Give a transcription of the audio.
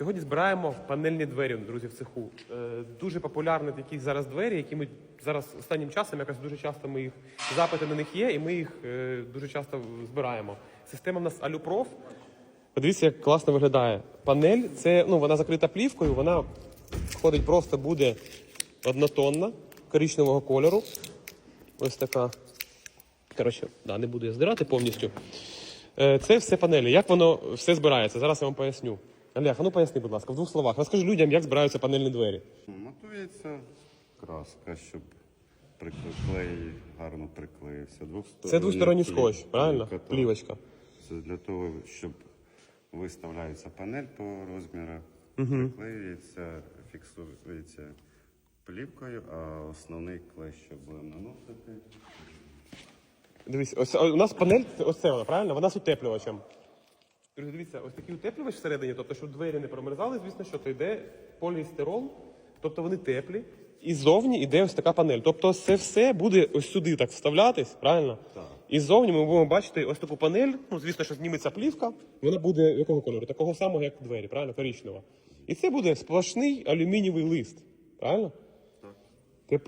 Сьогодні збираємо панельні двері, друзі, в цеху. Е, Дуже популярні такі зараз двері, які ми зараз останнім часом якось дуже часто ми їх запити на них є, і ми їх е, дуже часто збираємо. Система в нас Алюпроф. Подивіться, як класно виглядає. Панель це ну вона закрита плівкою, вона входить просто буде однотонна, коричневого кольору. Ось така. Коротше, да, не буду я здирати повністю. Е, Це все панелі. Як воно все збирається? Зараз я вам поясню. Олег, а ну поясни, будь ласка, в двох словах. Розкажи людям, як збираються панельні двері. Готується краска, щоб клей гарно приклеївся. Двосторонній Це двосторонній плів- скотч, правильно? так. Плівочка. Це для того, щоб виставляється панель по розмірах, приклеюється, фіксується плівкою, а основний клей, що будемо наносити. Дивись, ось а, у нас панель, ось це вона, правильно? Вона з утеплювачем. Друзі, дивіться, ось такий утеплювач всередині, тобто, щоб двері не промерзали, звісно, що то йде поліестерол, тобто вони теплі. І ззовні йде ось така панель. Тобто це все буде ось сюди так вставлятись, правильно? Так. І ззовні ми будемо бачити ось таку панель. Ну, звісно, що зніметься плівка. Вона буде якого кольору? Такого самого, як двері, правильно? Коричнева. І це буде сплошний алюмінієвий лист. Правильно? Так. Тепер